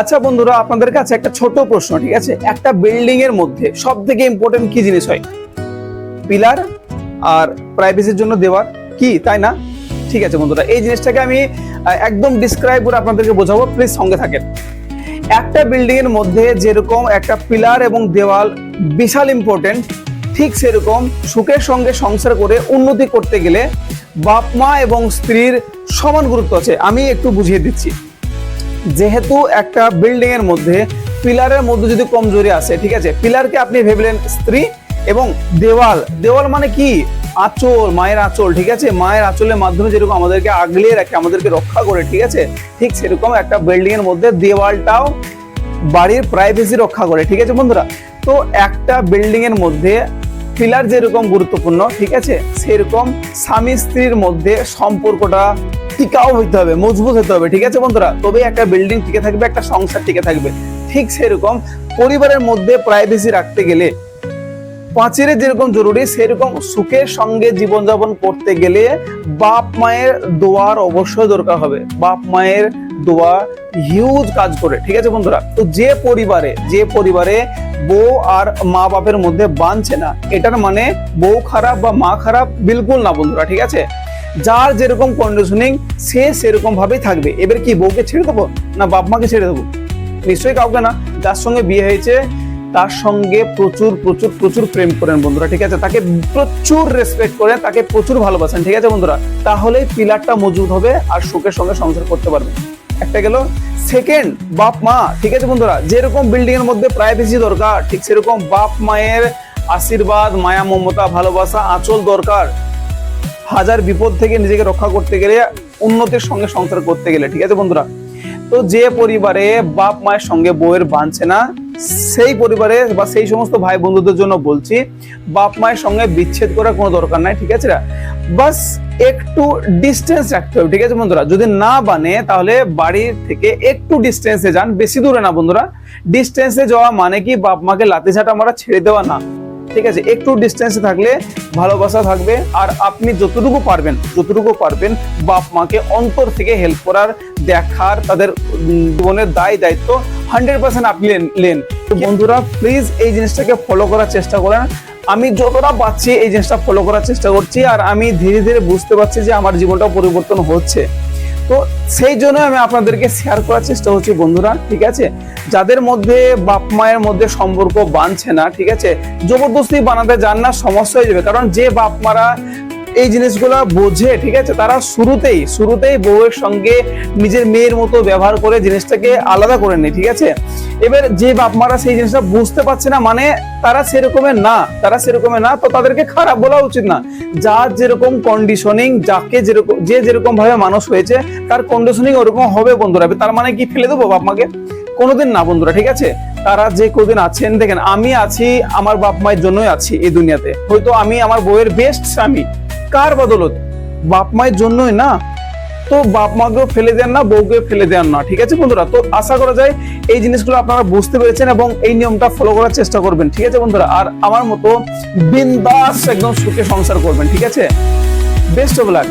আচ্ছা বন্ধুরা, আপনাদের কাছে একটা ছোট প্রশ্ন, ঠিক আছে? একটা বিল্ডিং এর মধ্যে সব থেকে ইম্পর্টেন্ট কি জিনিস হয়? পিলার আর প্রাইভেসির জন্য দেওয়ার? কি, তাই না? ঠিক আছে বন্ধুরা, এই জিনিসটাকে আমি একদম ডিসক্রাইব করে আপনাদেরকে বোঝাবো প্লিজ সঙ্গে থাকেন। একটা বিল্ডিং এর মধ্যে যেরকম একটা পিলার এবং দেওয়াল বিশাল ইম্পর্টেন্ট ঠিক সেরকম সুখের সঙ্গে সংসার করে উন্নতি করতে গেলে বাপ মা এবং স্ত্রীর সমান গুরুত্ব আছে। আমি একটু বুঝিয়ে দিচ্ছি। যেহেতু একটা বিল্ডিং এর মধ্যে পিলারের মধ্যে যদি কমজোরি আসে, ঠিক আছে? পিলারকে আপনি ভেবলেন স্ত্রী এবং দেওয়াল। দেওয়াল মানে কি? আঁচল, মায়ের আঁচল, ঠিক আছে? মায়ের আঁচলের মাধ্যমে যেরকম আমাদেরকে আগলিয়ে রাখে, আমাদেরকে রক্ষা করে, ঠিক আছে? ঠিক সেরকম একটা বিল্ডিং এর মধ্যে দেওয়ালটাও বাড়ির প্রাইভেসি রক্ষা করে, ঠিক আছে বন্ধুরা? তো একটা বিল্ডিং এর মধ্যে পিলার যেরকম গুরুত্বপূর্ণ, ঠিক আছে? সেরকম স্বামী স্ত্রীর মধ্যে সম্পর্কটা টিকাও হইতে হবে, মজবুত হতে হবে, ঠিক আছে বন্ধুরা? তবে একটা বিল্ডিং টিকে থাকবে, একটা সংসার টিকে থাকবে। ঠিক সেরকম পরিবারের মধ্যে প্রাইভেসি রাখতে গেলে পাঁচের যেরকম জরুরি, সেরকম সুখের সঙ্গে জীবনযাপন করতে গেলে বাপ মায়ের দোয়ার অবশ্যই দরকার হবে। বাপ মায়ের দোয়া হিউজ কাজ করে, ঠিক আছে বন্ধুরা? তো যে পরিবারে যে পরিবারে বউ আর মা বাপের মধ্যে বাঁধছে না, এটার মানে বউ খারাপ বা মা খারাপ বিলকুল না বন্ধুরা, ঠিক আছে? যার যেরকম কন্ডিশনিং সে সেরকম ভাবেই থাকবে। এবার কি, বউকে ছেড়ে দেবো না বাপ মাকে ছেড়ে দেবো? নিশ্চয়ই কাউকে না। যার সঙ্গে বিয়ে হয়েছে, তার সঙ্গে প্রচুর প্রচুর প্রচুর প্রেম করেন বন্ধুরা, ঠিক আছে? তাকে প্রচুর রেসপেক্ট করেন, তাকে প্রচুর ভালোবাসেন, ঠিক আছে বন্ধুরা? তাহলে পিলারটা মজবুত হবে আর সুখের সঙ্গে সংসার করতে পারবে। একটা গেল সেকেন্ড বাপ মা ঠিক আছে বন্ধুরা? যেরকম বিল্ডিং এর মধ্যে প্রাইভেসি দরকার, ঠিক সেরকম বাপ মায়ের আশীর্বাদ, মায়া, মমতা, ভালোবাসা, আঁচল দরকার। হাজার বিপদ থেকে নিজেকে রক্ষা করতে গেলে, উন্নতির সঙ্গে সংসার করতে গেলে, ঠিক আছে বন্ধুরা? তো যে পরিবারে বাপ মায়ের সঙ্গে বউয়ের বাঁধছে না, সেই পরিবারে বা সেই সমস্ত ভাই বন্ধুদের জন্য বলছি, বাপ মায়ের সঙ্গে বিচ্ছেদ করার কোনো দরকার নাই, ঠিক আছে? বাস একটু ডিস্টেন্স রাখতে হবে, ঠিক আছে বন্ধুরা? যদি না বানে, তাহলে বাড়ির থেকে একটু ডিস্টেন্সে যান, বেশি দূরে না বন্ধুরা। ডিস্টেন্সে যাওয়া মানে কি, বাপ মাকে লাতি ঝাঁটা মারা ছেড়ে দেওয়া না। ঠিক আছে, একটু ডিস্টেন্সে থাকলে ভালোবাসা থাকবে। আর আপনি যতটুকু পারবেন যতটুকু পারবেন বাপ মাকে অন্তর থেকে হেল্প করার, দেখার, তাদের জীবনের দায় দায়িত্ব হান্ড্রেড পার্সেন্ট আপনি লেন- বন্ধুরা প্লিজ এই জিনিসটাকে ফলো করার চেষ্টা করেন। আমি যতটা পাচ্ছি এই জিনিসটা ফলো করার চেষ্টা করছি, আর আমি ধীরে ধীরে বুঝতে পারছি যে আমার জীবনটা পরিবর্তন হচ্ছে। তো সেই জন্য আমি আপনাদেরকে শেয়ার করার চেষ্টা করছি, বন্ধুরা, ঠিক আছে? যাদের মধ্যে বাপ মায়ের মধ্যে সম্পর্ক বানছে না, ঠিক আছে? জবরদস্তি বানাতে যান না, সমস্যা হয়ে যাবে। কারণ যে বাপ মারা এই জিনিসগুলো বোঝে, ঠিক আছে? তারা শুরুতেই শুরুতেই বউয়ের সঙ্গে নিজের মেয়ের মতো ব্যবহার করে জিনিসটাকে আলাদা করে নেয়, ঠিক আছে? এবার যে বাপ মারা সেই জিনিসটা বুঝতে পারছে না মানে তারা সেরকমের না, তারা সেরকমের না, তো তাদেরকে খারাপ বলা উচিত না। যার যেরকম কন্ডিশনিং যাকে যেরকম যে যেরকম ভাবে মানুষ হয়েছে, তার কন্ডিশনিং ওরকম হবে বন্ধুরা। তার মানে কি ফেলে দেবো বাপ মাকে কোনোদিন না বন্ধুরা, ঠিক আছে? তারা যে কদিন আছেন, দেখেন, আমি আছি, আমার বাপ মায়ের জন্যই আছি এই দুনিয়াতে। হয়তো আমি আমার বউয়ের বেস্ট স্বামী কার বদলত? বাপ মায়ের জন্যই না? তো বাপ মাকেও ফেলে দেন না বউকে ফেলে দেন না, ঠিক আছে বন্ধুরা? তো আশা করা যায় এই জিনিসগুলো আপনারা বুঝতে পেরেছেন এবং এই নিয়মটা ফলো করার চেষ্টা করবেন, ঠিক আছে বন্ধুরা? আর আমার মতো বিন্দাস একদম সুখে সংসার করবেন, ঠিক আছে? Best of luck